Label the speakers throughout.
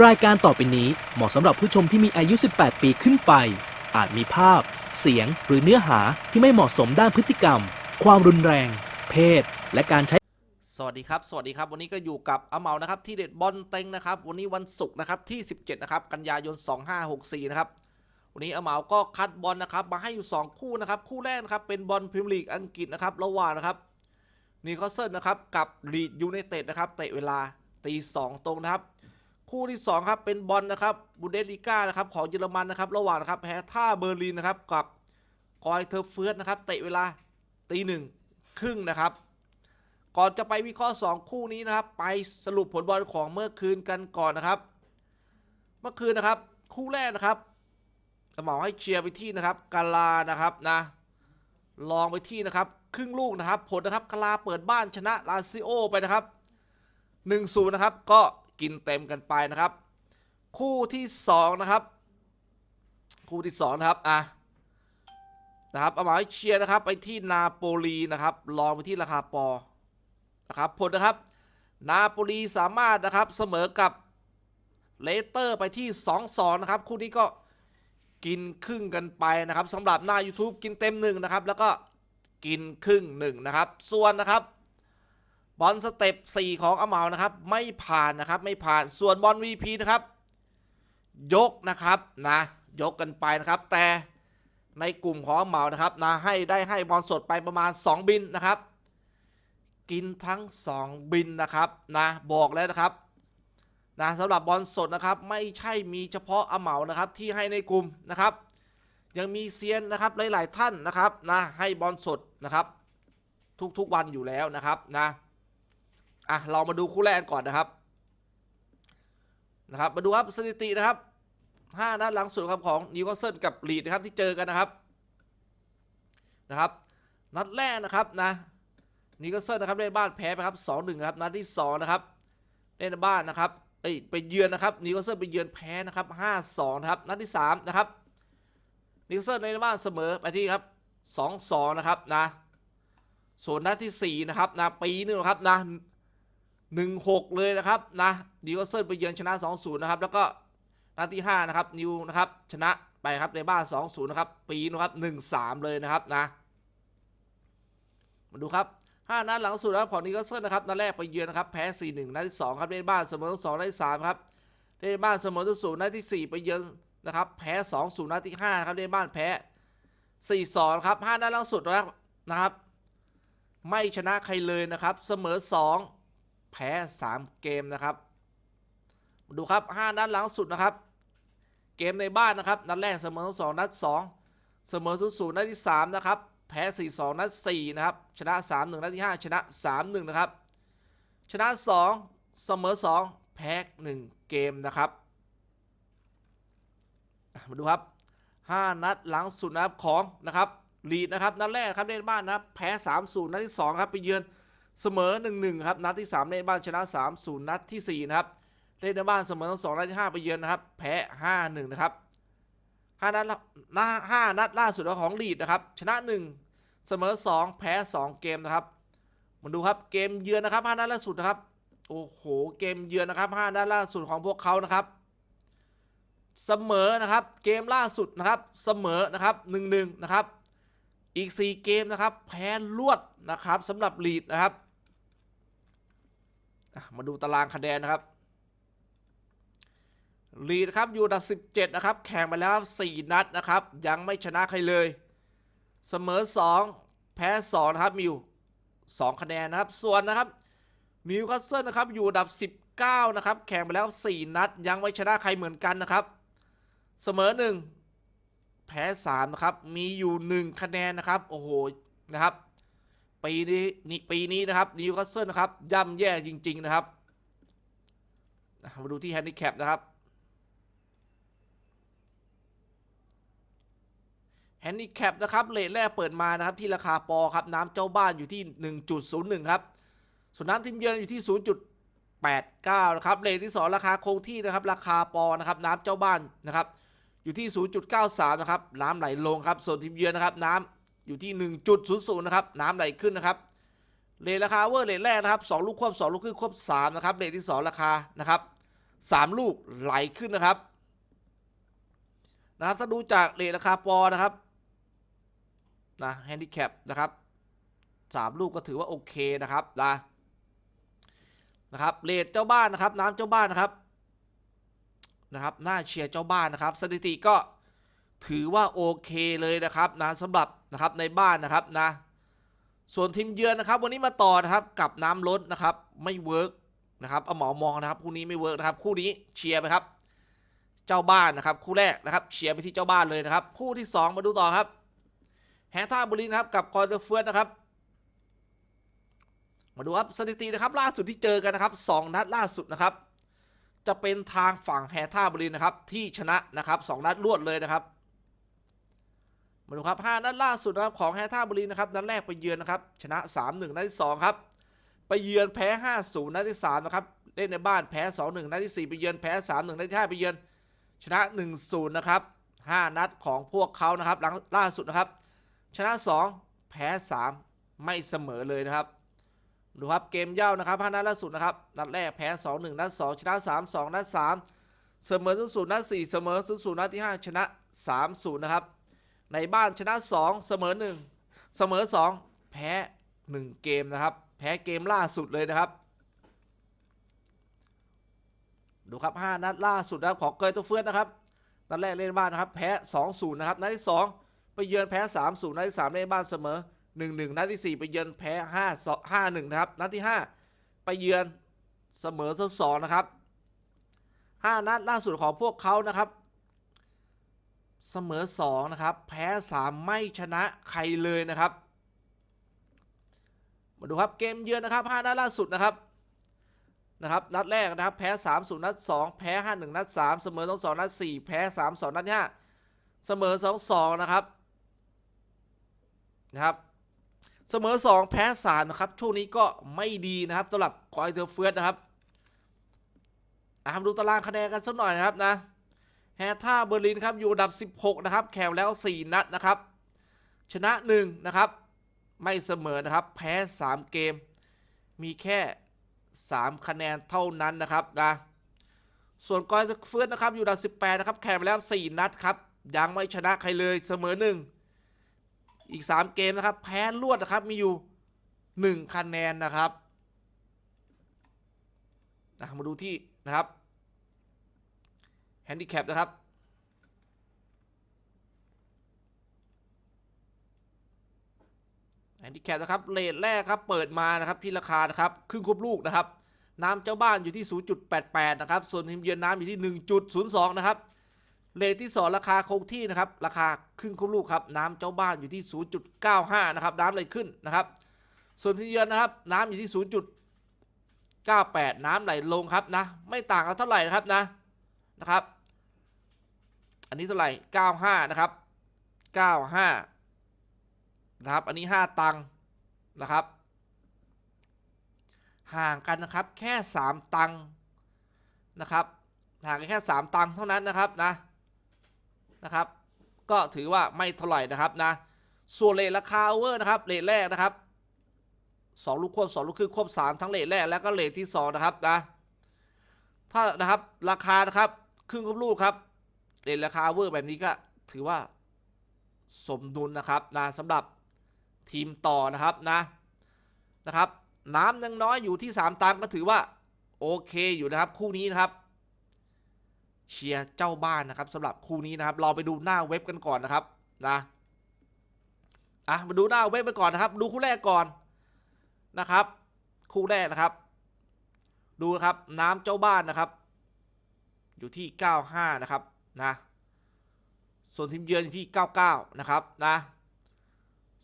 Speaker 1: รายการต่อไปนี้เหมาะสำหรับผู้ชมที่มีอายุ 18 ปีขึ้นไป อาจมีภาพ เสียง หรือเนื้อหาที่ไม่เหมาะสมด้านพฤติกรรม ความรุนแรง เพศ และการใช้
Speaker 2: สวัสดีครับ สวัสดีครับ วันนี้ก็อยู่กับอาเมานะครับ ที่เด็ดบอลเต็งนะครับ วันนี้วันศุกร์นะครับที่ 17 นะครับ กันยายน 2564 นะครับ วันนี้อาเมาก็คัดบอลนะครับ มาให้อยู่ 2 คู่นะครับ คู่แรกนะครับเป็นบอลพรีเมียร์ลีกอังกฤษนะครับระหว่างนะครับนิคาสเซิลนะครับกับลีดยูไนเต็ดนะครับเตะเวลาตีสองตรงนะครับ คู่ที่ 2 ครับ เป็นบอลนะครับบูเดสลิก้านะครับของเยอรมันนะครับ ระหว่างนะครับแฮท่าเบอร์ลินนะครับกับกอยเทอร์เฟิร์สนะครับเตะเวลาตีหนึ่งครึ่งนะครับ ก่อนจะไปวิเคราะห์ 2 คู่นี้นะครับ ไปสรุปผลบอลของเมื่อคืนกันก่อนนะครับ เมื่อคืนนะครับ คู่แรกนะครับหมองให้เชียร์ไปที่นะครับกาลานะครับนะ ลองไปที่นะครับ ครึ่งลูกนะครับ ผลนะครับกาลาเปิดบ้านชนะลาซิโอไปนะครับ1-0นะครับก็ กินเต็มกันไปนะครับ คู่ที่2นะครับ คู่ที่2นะครับอะนะครับเอาหมอให้เชียร์นะครับ ไปที่นาโปลีนะครับลองไปที่ราคาปอนะครับผลนะครับ นาโปลีสามารถนะครับเสมอกับเลสเตอร์ไปที่2-2นะครับ คู่นี้ก็กินครึ่งกันไปนะครับสำหรับหน้า YouTube กินเต็มหนึ่งนะครับ แล้วก็กินครึ่งหนึ่งนะครับ ส่วนนะครับ บอลสเต็ป4ของอเมานะครับ ไม่ผ่านนะครับไม่ผ่านส่วนบอล VP นะครับ ยกนะครับนะยกกันไปนะครับ แต่ในกลุ่มของอเมานะครับนะให้ได้ให้บอลสดไปประมาณ 2 บินนะครับ กินทั้ง 2 บินนะครับนะบอกแล้วนะครับนะสำหรับบอลสดนะครับ ไม่ใช่มีเฉพาะอเมานะครับ ที่ให้ในกลุ่มนะครับ ยังมีเซียนนะครับหลาย ๆ ท่านนะครับนะให้บอลสดนะครับ ทุกๆวันอยู่แล้วนะครับนะ อะเรามาดูคู่แรกก่อนนะครับนะครับ มาดูครับสถิตินะครับ5นัดหลังสุดครับของนิวคาสเซิลกับลีดนะครับที่เจอกันนะครับนะครับ นัดแรกนะครับนะนิวคาสเซิลนะครับเล่นบ้านแพ้ไปครับสองหนึ่งครับนัดที่สองนะครับเล่นบ้านนะครับเอ้ยไปเยือนนะครับนิวคาสเซิลไปเยือนแพ้นะครับห้าสองนะครับนัดที่สามนะครับนิวคาสเซิลในบ้านเสมอไปที่ครับสองสองนะครับนะส่วนนัดที่สี่นะครับนะปีนึงครับนะ หนึ่งหกเลยนะครับนะนิวคาสเซิลไปเยือนชนะสองศูนย์นะครับ แล้วก็นัดที่ห้านะครับ นิวนะครับ ชนะไปครับในบ้านสองศูนย์นะครับ ปีนะครับหนึ่งสามเลยนะครับนะ มาดูครับ 5 นัดหลังสุดนะครับของนิวคาสเซิลนะครับ นัดแรกไปเยือนนะครับ แพ้ 4-1 นัดที่ 2 ครับเล่นบ้านเสมอ2นัดที่3ครับเล่นบ้านเสมอ0 0นัดที่ 4 ไปเยือนนะครับ แพ้ 2-0 นัดที่5ครับเล่นบ้านแพ้ 4-2 ครับ 5 นัดหลังสุดนะครับนะครับไม่ชนะใครเลยนะครับ เสมอ 2 แพ้ 3 เกมนะครับมาดูครับ 5 นัดหลังสุดนะครับ เกมในบ้านนะครับ นัดแรกเสมอ 2 นัด 2 เสมอ 0 0 นัดที่ 3 นะครับ แพ้ 4-2 นัด 4 นะครับ ชนะ 3-1 นัดที่ 5 ชนะ 3-1 นะครับ ชนะ 2 เสมอ 2 แพ้ 1 เกมนะครับ มาดูครับ 5 นัดหลังสุดนะครับของนะครับลีดนะครับ นัดแรกครับเล่นบ้านนะแพ้ 3-0 นัดที่ 2 ครับไปเยือน เสมอ 1-1 ครับ นัดที่3เล่นบ้านชนะ 3-0 นัดที่ 4 นะครับเล่นในบ้านเสมอทั้งสองนัดที่5ไปเยือนนะครับ แพ้ 5-1 นะครับห้านัดละหน้าห้านัดล่าสุดของลีดนะครับ ชนะ 1 เสมอ 2 แพ้ 2 เกมนะครับ มาดูครับเกมเยือนนะครับ5นัดล่าสุดนะครับ โอ้โห เกมเยือนนะครับ5นัดล่าสุดของพวกเขานะครับ เสมอนะครับ เกมล่าสุดนะครับ เสมอนะครับ 1-1 นะครับ อีก 4 เกมนะครับ แพ้รวดนะครับสำหรับลีดนะครับ มาดูตารางคะแนนนะครับลีดครับอยู่อันดับ 17 นะครับ แข่งไปแล้ว 4 นัดนะครับ ยังไม่ชนะใครเลย เสมอ 2 แพ้ 2 นะครับมีอยู่2คะแนนนะครับ ส่วนนะครับนิวคาสเซิลนะครับอยู่อันดับ 19 นะครับ แข่งไปแล้ว 4 นัด ยังไม่ชนะใครเหมือนกันนะครับ เสมอ 1 แพ้ 3 นะครับ มีอยู่ 1 คะแนนนะครับ โอ้โหนะครับ ปีนี้นี่ปีนี้นะครับนิวคาสเซิลนะครับย่ำแย่จริง ๆ นะครับมาดูที่แฮนดิแคปนะครับแฮนดิแคปนะครับเลทแรกเปิดมานะครับที่ราคาปอครับน้ำเจ้าบ้านอยู่ที่ 1.01 ครับส่วนน้ำทีมเยือนอยู่ที่ 0.89 นะครับเลทที่ 2 ราคาคงที่นะครับราคาปอนะครับน้ำเจ้าบ้านนะครับอยู่ที่ 0.93 นะครับน้ำไหลลงครับส่วนทีมเยือนนะครับน้ำ อยู่ที่ 1.00นะครับน้ำไหลขึ้นนะครับเลทราคาเวอร์เลทแรกนะครับ2ลูกควบ2ลูกครึ่งควบ3นะครับเลทที่ 2 ราคานะครับสามลูกไหลขึ้นนะครับนะครับถ้าดูจากเลทราคาปอนะครับนะแฮนดิแคปนะครับสามลูกก็ถือว่าโอเคนะครับนะนะครับเลทเจ้าบ้านนะครับ น้ำเจ้าบ้านนะครับนะครับหน้าเชียร์เจ้าบ้านนะครับ สถิติก็ ถือว่าโอเคเลยนะครับนะสำหรับนะครับในบ้านนะครับนะ ส่วนทีมเยือนนะครับ วันนี้มาต่อนะครับกับน้ำล้นะครับ ไม่เวิร์กนะครับเอาหมอมองนะครับคู่นี้ไม่เวิร์กนะครับ คู่นี้เชียร์ไปครับ เจ้าบ้านนะครับ คู่แรกนะครับเชียร์ไปที่เจ้าบ้านเลยนะครับ คู่ที่สองมาดูต่อครับ แฮท่าบุรีนะครับกับคอร์เตอร์เฟิร์สนะครับมาดูครับสถิตินะครับล่าสุดที่เจอกันนะครับสองนัดล่าสุดนะครับ จะเป็นทางฝั่งแฮท่าบุรีนะครับที่ชนะนะครับสองนัดรวดเลยนะครับ มาดูครับ5นัดล่าสุดนะครับของแฮท่าบุรีนะครับนัดแรกไปเยือนนะครับชนะ 3-1นัดที่2ครับไปเยือนแพ้5-0นัดที่3นะครับเล่นในบ้านแพ้2-1นัดที่4ไปเยือนแพ้3-1นัดที่5ไปเยือนชนะ 1-0นะครับ5นัดของพวกเขานะครับหลังล่าสุดนะครับ ชนะ 2 แพ้ 3 ไม่เสมอเลยนะครับดูครับเกมเย่านะครับ5นัดล่าสุดนะครับนัดแรกแพ้ 2-1นัด2ชนะ 3-2นัด3เสมอ0-0นัด4เสมอ0-0นัดที่ 5 ชนะ 3-0นะครับ ในบ้านชนะ 2 เสมอ 1 เสมอ 2 แพ้ 1 เกมนะครับ แพ้เกมล่าสุดเลยนะครับ ดูครับ 5 นัดล่าสุดนะครับของเกยตัวเฟื่อนนะครับนัดแรกเล่นบ้านนะครับ แพ้ 2-0 นะครับ นัดที่ 2 ไปเยือนแพ้ 3-0 นัดที่ 3 เล่นบ้านเสมอ 1-1 นัดที่ 4 ไปเยือนแพ้ 5 5-1 นะครับ นัดที่ 5 ไปเยือนเสมอ2นะครับ 5 นัดล่าสุดของพวกเขานะครับ เสมอ 2 นะครับ แพ้ 3 ไม่ชนะใครเลยนะครับ มาดูครับเกมเยือนนะครับ5นัดล่าสุดนะครับนะครับนัดแรกนะครับแพ้3 0นัด 2 แพ้ 5 1 นัด 3 เสมอ 2 2 นัด 4 แพ้ 3 2 นัด 5 เสมอ 2 2 นะครับนะครับ เสมอ 2 แพ้ 3 นะครับ ช่วงนี้ก็ไม่ดีนะครับสำหรับคอยเทอร์เฟิร์สนะครับอะมาดูตารางคะแนนกันสักหน่อยนะครับนะ ท่าเบอร์ลินครับอยู่อันดับ 16 นะครับ แข่งแล้ว 4 นัดนะครับ ชนะ 1 นะครับ ไม่เสมอนะครับ แพ้ 3 เกม มีแค่ 3 คะแนนเท่านั้นนะครับนะส่วนกอยเฟืร์สนะครับ อยู่อันดับ 18 นะครับ แข่งไปแล้ว 4 นัดครับ ยังไม่ชนะใครเลยเสมอ 1 อีก 3 เกมนะครับ แพ้รวดนะครับ มีอยู่ 1 คะแนนนะครับนะมาดูที่นะครับ แฮนดิแคปนะครับ แฮนดิแคปนะครับเลทแรกครับ เปิดมานะครับที่ราคานะครับ ครึ่งควบลูกนะครับ น้ำเจ้าบ้านอยู่ที่ 0.88 นะครับ ส่วนทีมเยือนน้ำอยู่ที่ 1.02 นะครับเลทที่ 2 ราคาคงที่นะครับ ราคาครึ่งควบลูกครับ น้ำเจ้าบ้านอยู่ที่ 0.95 นะครับ น้ำไหลขึ้นนะครับ ส่วนทีมเยือนนะครับ น้ำอยู่ที่ 0.98 น้ำไหลลงครับนะ ไม่ต่างกันเท่าไหร่นะครับนะ นะครับ อันนี้เท่าไหร่95นะครับ95นะครับ อันนี้ 5 ตังค์นะครับ ห่างกันนะครับแค่ 3 ตังค์นะครับ ห่างกันแค่ 3 ตังค์เท่านั้นนะครับนะนะครับ ก็ถือว่าไม่เท่าไหร่นะครับนะ ส่วนเลทราคาโอเวอร์นะครับเลทแรกนะครับสองลูกควบสองลูกครึ่งควบสามทั้งเลทแรกแล้วก็เลทที่สองนะครับนะถ้านะครับราคานะครับ ครึ่งควบลูกครับเรทราคาเวอร์แบบนี้ก็ถือว่าสมดุลนะครับนะสำหรับทีมต่อนะครับนะนะครับ น้ำยังน้อยอยู่ที่ 3 ตังก็ถือว่าโอเคอยู่นะครับคู่นี้นะครับ เชียร์เจ้าบ้านนะครับสำหรับคู่นี้นะครับ เราไปดูหน้าเว็บกันก่อนนะครับนะอะมาดูหน้าเว็บไปก่อนนะครับ ดูคู่แรกก่อนนะครับ คู่แรกนะครับ ดูครับน้ำเจ้าบ้านนะครับ อยู่ที่ 95 นะครับนะส่วนทีมเยือนอยู่ที่ 99 นะครับนะ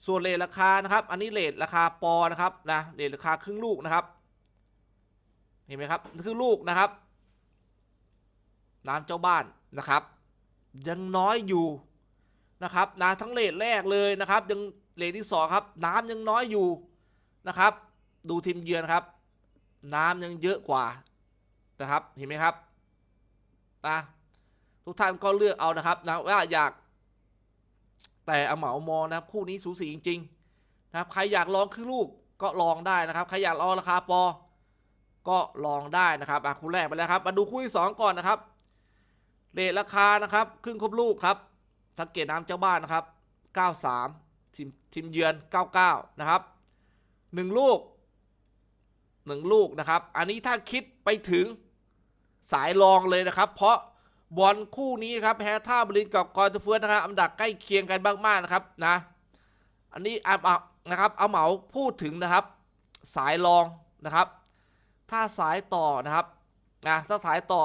Speaker 2: ส่วนเลทราคานะครับ อันนี้เลทราคาปอนะครับนะเลทราคาครึ่งลูกนะครับ เห็นไหมครับครึ่งลูกนะครับ น้ำเจ้าบ้านนะครับ ยังน้อยอยู่นะครับนะทั้งเลทแรกเลยนะครับ ยังเลทที่สองครับ น้ำยังน้อยอยู่นะครับ ดูทีมเยือนครับ น้ำยังเยอะกว่านะครับ เห็นไหมครับ นะทุกท่านก็เลือกเอานะครับนะว่าอยากแต่เอาเหมามองนะครับ คู่นี้สูสีจริง ๆ นะครับ ใครอยากลองครึ่งลูกก็ลองได้นะครับ ใครอยากลองราคาปอ ก็ลองได้นะครับอะคู่แรกไปแล้วครับ มาดูคู่ที่สองก่อนนะครับเรทราคานะครับ ครึ่งครบลูกครับสังเกตน้ำเจ้าบ้านนะครับ 93ทีมทีมเยือน 99 นะครับ 1 ลูก 1 ลูกนะครับ อันนี้ถ้าคิดไปถึง สายรองเลยนะครับ เพราะบอลคู่นี้ครับแฮท่าบรินกับกอร์ตเฟิร์สนะครับอันดับใกล้เคียงกันมากๆนะครับนะ อันนี้อาเอานะครับเอาเหมาพูดถึงนะครับ สายรองนะครับ ถ้าสายต่อนะครับนะถ้าสายต่อ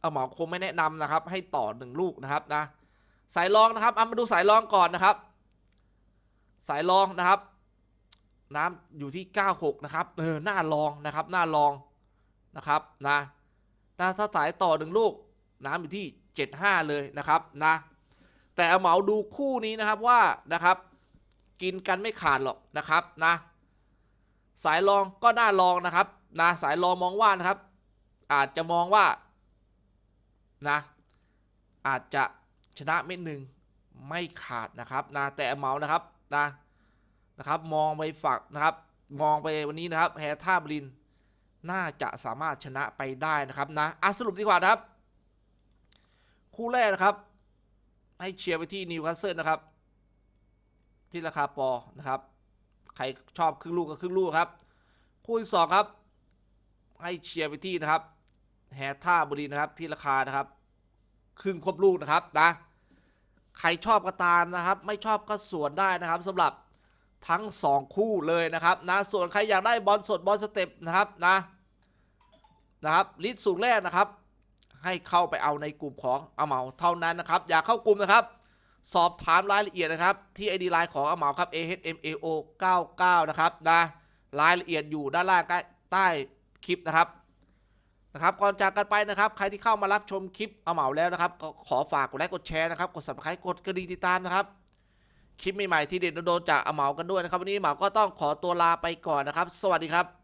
Speaker 2: เอาเหมาคงไม่แนะนำนะครับ ให้ต่อหนึ่งลูกนะครับนะ สายรองนะครับเอามาดูสายรองก่อนนะครับ สายรองนะครับ น้ำอยู่ที่ 96 นะครับเออหน้ารองนะครับ หน้ารองนะครับนะ ถ้าถ้าสายต่อหนึ่งลูกน้ำอยู่ที่ 75 เลยนะครับนะแต่เอาเหมาดูคู่นี้นะครับว่านะครับ กินกันไม่ขาดหรอกนะครับนะสายรองก็น่ารองนะครับนะสายรองมองว่านะครับ อาจจะมองว่านะอาจจะชนะเม็ดหนึ่งไม่ขาดนะครับนะแต่เอเหมานะครับนะนะครับ มองไปฝักนะครับ มองไปวันนี้นะครับแฮท่าบริน น่าจะสามารถชนะไปได้นะครับนะอะสรุปดีกว่านะครับ คู่แรกนะครับ ให้เชียร์ไปที่นิวคาสเซิลนะครับ ที่ราคาปอนะครับ ใครชอบครึ่งลูกก็ครึ่งลูกครับ คู่ที่สองครับ ให้เชียร์ไปที่นะครับแฮท่าบุรินะครับที่ราคานะครับ ครึ่งครบลูกนะครับนะใครชอบก็ตามนะครับ ไม่ชอบก็สวนได้นะครับสำหรับ ทั้ง 2 คู่เลยนะครับนะส่วนใครอยากได้บอลสดบอลสเต็ปนะครับนะนะครับลิสต์สูงแรกนะครับ ให้เข้าไปเอาในกลุ่มของอาเมาเท่านั้นนะครับ อยากเข้ากลุ่มนะครับ สอบถามรายละเอียดนะครับ ที่ ID ไลน์ของอาเมาครับ ahmao 99นะครับนะรายละเอียดอยู่ด้านล่างใต้คลิปนะครับนะครับก่อนจากกันไปนะครับ ใครที่เข้ามารับชมคลิปเอาเหมาแล้วนะครับ ก็ขอฝากกดไลค์กดแชร์นะครับ กด subscribe กดกระดิ่งติดตามนะครับ คลิปใหม่ๆที่เด็ดโดนๆจากอเหมากันด้วยนะครับ วันนี้เหมาก็ต้องขอตัวลาไปก่อนนะครับ สวัสดีครับ